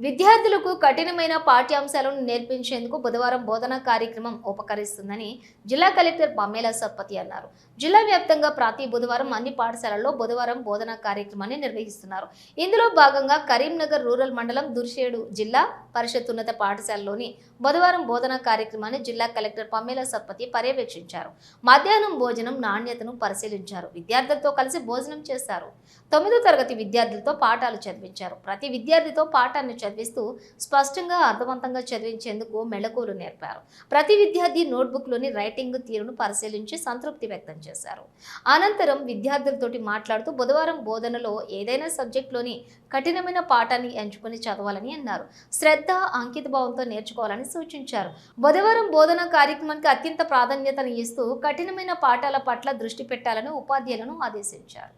విద్యార్థులకు కఠినమైన పాఠ్యాంశాలను నేర్పించేందుకు బుధవారం బోధనా కార్యక్రమం ఉపకరిస్తుందని జిల్లా కలెక్టర్ పమేలా సత్పతి అన్నారు. జిల్లా వ్యాప్తంగా ప్రతి బుధవారం అన్ని పాఠశాలల్లో బుధవారం బోధనా కార్యక్రమాన్ని నిర్వహిస్తున్నారు. ఇందులో భాగంగా కరీంనగర్ రూరల్ మండలం దుర్షేడు జిల్లా పరిషత్ ఉన్నత పాఠశాలలోని బుధవారం బోధనా కార్యక్రమాన్ని జిల్లా కలెక్టర్ పమేలా సత్పతి పర్యవేక్షించారు. మధ్యాహ్నం భోజనం నాణ్యతను పరిశీలించారు. విద్యార్థులతో కలిసి భోజనం చేశారు. తొమ్మిదో తరగతి విద్యార్థులతో పాఠాలు చదివించారు. ప్రతి విద్యార్థితో పాఠాన్ని చదివిస్తూ స్పష్టంగా అర్థవంతంగా చదివించేందుకు మెళకువలు నేర్పారు. ప్రతి విద్యార్థి నోట్బుక్లోని రైటింగ్ తీరును పరిశీలించి సంతృప్తి వ్యక్తం చేశారు. అనంతరం విద్యార్థులతోటి మాట్లాడుతూ బుధవారం బోధనలో ఏదైనా సబ్జెక్టులోని కఠినమైన పాఠాన్ని ఎంచుకొని చదవాలని అన్నారు. శ్రద్ధ అంకిత భావంతో నేర్చుకోవాలని సూచించారు. బుధవారం బోధన కార్యక్రమానికి అత్యంత ప్రాధాన్యతను ఇస్తూ కఠినమైన పాఠాల పట్ల దృష్టి పెట్టాలని ఉపాధ్యాయులను ఆదేశించారు.